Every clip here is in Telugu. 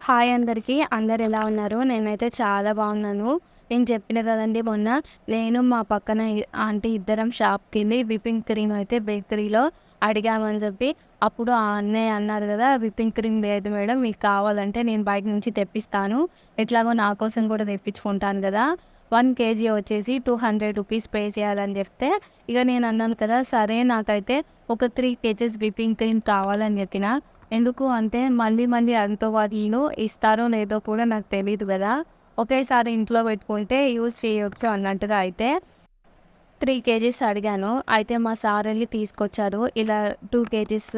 హాయ్ అందరికీ. అందరు ఎలా ఉన్నారు? నేనైతే చాలా బాగున్నాను. నేను చెప్పిన కదండి మొన్న నేను మా పక్కన ఆంటీ ఇద్దరం షాప్కి వెళ్ళి విప్పింగ్ క్రీమ్ అయితే బేకరీలో అడిగామని చెప్పి అప్పుడు ఆ అన్నయ్య అన్నారు కదా విప్పింగ్ క్రీమ్ లేదు మేడం మీకు కావాలంటే నేను బయట నుంచి తెప్పిస్తాను. ఎట్లాగో నా కోసం కూడా తెప్పించుకుంటాను కదా. వన్ కేజీ వచ్చేసి టూ హండ్రెడ్ రూపీస్ పే చేయాలని చెప్తే ఇక నేను అన్నాను కదా సరే నాకైతే ఒక త్రీ కేజెస్ విప్పింగ్ క్రీమ్ కావాలని చెప్పిన ఎందుకు అంటే మళ్ళీ మళ్ళీ అంతో వాళ్ళు ఇస్తారో లేదో కూడా నాకు తెలియదు కదా. ఒకేసారి ఇంట్లో పెట్టుకుంటే యూజ్ చేయొచ్చు అన్నట్టుగా అయితే త్రీ కేజీస్ అడిగాను. అయితే మా సార్ వెళ్ళి తీసుకొచ్చారు. ఇలా టూ కేజీస్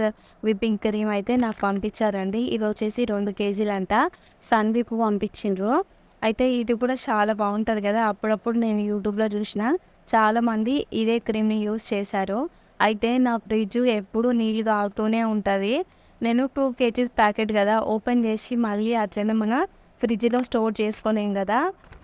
విప్పింగ్ క్రీమ్ అయితే నాకు పంపించారండి. ఇది వచ్చేసి రెండు కేజీలంట. Sun whip పంపించిండ్రు. అయితే ఇది కూడా చాలా బాగుంటుంది కదా. అప్పుడప్పుడు నేను యూట్యూబ్లో చూసిన చాలామంది ఇదే క్రీమ్ని యూజ్ చేశారు. అయితే నా ఫ్రిడ్జ్ ఎప్పుడు నీళ్ళు తాగుతూనే ఉంటుంది. నేను టూ కేజీస్ ప్యాకెట్ కదా ఓపెన్ చేసి మళ్ళీ అట్లనే మన ఫ్రిడ్జ్లో స్టోర్ చేసుకోలేం కదా.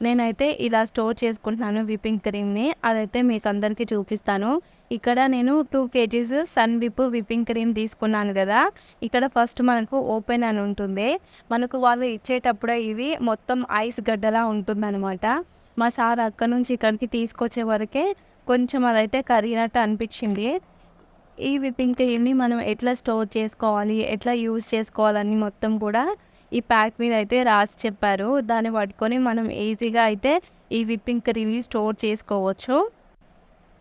నేనైతే ఇలా స్టోర్ చేసుకుంటున్నాను విప్పింగ్ క్రీమ్ని అదైతే మీకు అందరికీ చూపిస్తాను. ఇక్కడ నేను two KGs sun whip whipping cream తీసుకున్నాను కదా. ఇక్కడ ఫస్ట్ మనకు ఓపెన్ అని ఉంటుంది. మనకు వాళ్ళు ఇచ్చేటప్పుడే ఇవి మొత్తం ఐస్ గడ్డలా ఉంటుందన్నమాట. మా సార్ అక్కడ నుంచి ఇక్కడికి తీసుకొచ్చే వరకే కొంచెం అదైతే కరిగినట్టు అనిపించింది. ఈ విప్పింగ్ క్రీమ్ని మనం ఎట్లా స్టోర్ చేసుకోవాలి ఎట్లా యూజ్ చేసుకోవాలని మొత్తం కూడా ఈ ప్యాక్ మీద అయితే రాసి చెప్పారు. దాన్ని పట్టుకొని మనం ఈజీగా అయితే ఈ విప్పింగ్ క్రీమ్ని స్టోర్ చేసుకోవచ్చు.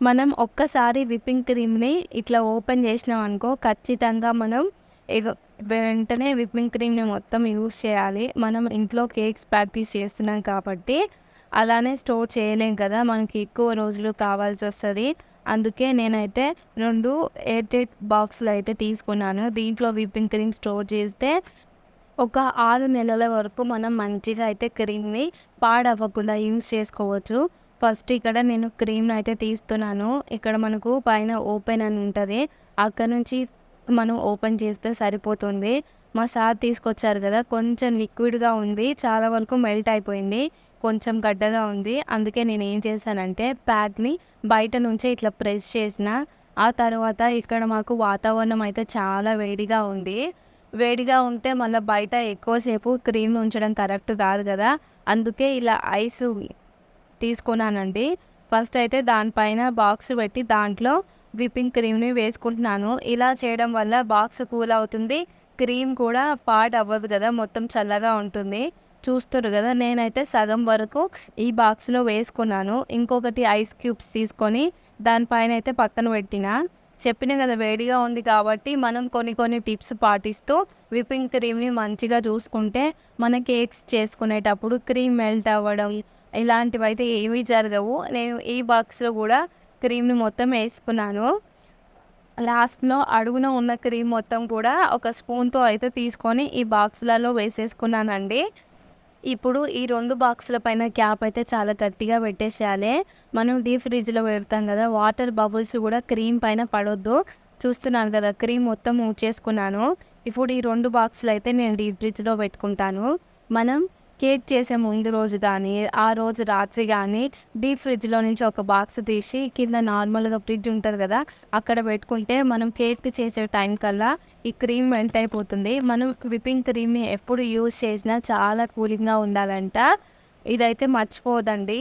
మనం ఒక్కసారి విప్పింగ్ క్రీమ్ని ఇట్లా ఓపెన్ చేసినాం అనుకో ఖచ్చితంగా మనం వెంటనే విప్పింగ్ క్రీమ్ని మొత్తం యూజ్ చేయాలి. మనం ఇంట్లో కేక్స్ ప్రాక్టీస్ చేస్తున్నాం కాబట్టి అలానే స్టోర్ చేయలేం కదా మనకి ఎక్కువ రోజులు కావాల్సి వస్తుంది. అందుకే నేనైతే రెండు ఎయిర్ టైట్ బాక్స్లు అయితే తీసుకున్నాను. దీంట్లో విప్పింగ్ క్రీమ్ స్టోర్ చేస్తే ఒక ఆరు నెలల వరకు మనం మంచిగా అయితే క్రీమ్ని పాడవ్వకుండా యూజ్ చేసుకోవచ్చు. ఫస్ట్ ఇక్కడ నేను క్రీమ్ని అయితే తీస్తున్నాను. ఇక్కడ మనకు పైన ఓపెన్ అని ఉంటుంది. అక్కడ నుంచి మనం ఓపెన్ చేస్తే సరిపోతుంది. మా సార్ తీసుకొచ్చారు కదా కొంచెం లిక్విడ్గా ఉంది చాలా వరకు మెల్ట్ అయిపోయింది. కొంచెం గడ్డగా ఉంది. అందుకే నేను ఏం చేశానంటే ప్యాక్ని బయట నుంచే ఇట్లా ప్రెస్ చేసిన. ఆ తర్వాత ఇక్కడ మాకు వాతావరణం అయితే చాలా వేడిగా ఉంది. వేడిగా ఉంటే మళ్ళీ బయట ఎక్కువసేపు క్రీమ్ ఉంచడం కరెక్ట్ కాదు కదా. అందుకే ఇలా ఐస్ తీసుకున్నానండి. ఫస్ట్ అయితే దానిపైన బాక్స్ పెట్టి దాంట్లో విప్పింగ్ క్రీమ్ని వేసుకుంటున్నాను. ఇలా చేయడం వల్ల బాక్స్ కూల్ అవుతుంది. క్రీమ్ కూడా పాడ్ అవ్వదు కదా మొత్తం చల్లగా ఉంటుంది. చూస్తారు కదా నేనైతే సగం వరకు ఈ బాక్స్లో వేసుకున్నాను. ఇంకొకటి ఐస్ క్యూబ్స్ తీసుకొని దానిపైన అయితే పక్కన పెట్టిన. చెప్పిన కదా వేడిగా ఉంది కాబట్టి మనం కొన్ని కొన్ని టిప్స్ పాటిస్తూ విప్పింగ్ క్రీమ్ని మంచిగా చూసుకుంటే మన కేక్స్ చేసుకునేటప్పుడు క్రీమ్ మెల్ట్ అవ్వడం ఇలాంటివి అయితే ఏమీ జరగవు. నేను ఈ బాక్స్లో కూడా క్రీమ్ని మొత్తం వేసుకున్నాను. లాస్ట్లో అడుగున ఉన్న క్రీమ్ మొత్తం కూడా ఒక స్పూన్తో అయితే తీసుకొని ఈ బాక్స్లలో వేసేసుకున్నానండి. ఇప్పుడు ఈ రెండు బాక్సుల పైన క్యాప్ అయితే చాలా గట్టిగా పెట్టేసేయాలి. మనం డీప్ ఫ్రిడ్జ్లో పెడతాం కదా వాటర్ బబుల్స్ కూడా క్రీమ్ పైన పడొద్దు. చూస్తున్నాను కదా క్రీమ్ మొత్తం చేసుకున్నాను ఇప్పుడు ఈ రెండు బాక్సులు అయితే నేను డీప్ ఫ్రిడ్జ్లో పెట్టుకుంటాను. మనం కేక్ చేసే ముందు రోజు కానీ ఆ రోజు రాత్రి కానీ డీప్ ఫ్రిడ్జ్లో నుంచి ఒక బాక్స్ తీసి కింద నార్మల్గా ఫ్రిడ్జ్ ఉంటుంది కదా అక్కడ పెట్టుకుంటే మనం కేక్ చేసే టైం కల్లా ఈ క్రీమ్ వెంట అయిపోతుంది. మనం విప్పింగ్ క్రీమ్ని ఎప్పుడు యూజ్ చేసినా చాలా కూలింగ్గా ఉండాలంట. ఇదైతే మర్చిపోదండి.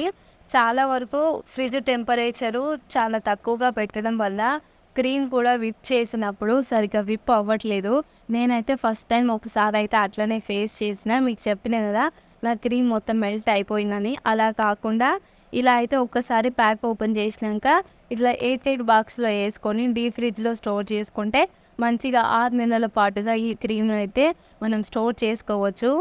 చాలా వరకు ఫ్రిడ్జ్ టెంపరేచరు చాలా తక్కువగా పెట్టడం వల్ల క్రీమ్ కూడా విప్ చేసినప్పుడు సరిగ్గా విప్ అవ్వట్లేదు. నేనైతే ఫస్ట్ టైం ఒకసారి అయితే అట్లనే ఫేస్ చేసిన మీకు చెప్పిన కదా నా క్రీమ్ మొత్తం మెల్ట్ అయిపోయిందని. అలా కాకుండా ఇలా అయితే ఒక్కసారి ప్యాక్ ఓపెన్ చేసినాక ఇట్లా ఎయిట్ ఎయిట్ బాక్స్లో వేసుకొని డీప్ ఫ్రిడ్జ్లో స్టోర్ చేసుకుంటే మంచిగా ఆరు నెలల పాటుగా ఈ క్రీమ్ అయితే మనం స్టోర్ చేసుకోవచ్చు.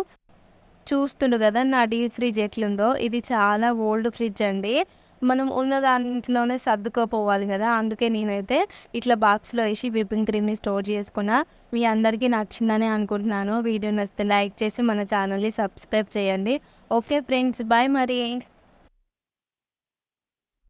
చూస్తుండు కదా నా డీప్ ఫ్రిడ్జ్ ఎట్లుందో. ఇది చాలా ఓల్డ్ ఫ్రిడ్జ్ అండి. మనం ఉన్న దాంట్లోనే సర్దుకోపోవాలి కదా. అందుకే నేనైతే ఇట్లా బాక్స్లో వేసి విపింగ్ క్రీమ్ని స్టోర్ చేసుకున్నా. మీ అందరికీ నచ్చిందని అనుకుంటున్నాను. వీడియో నచ్చితే లైక్ చేసి మన ఛానల్ని సబ్స్క్రైబ్ చేయండి. ఓకే ఫ్రెండ్స్ బాయ్ మరి.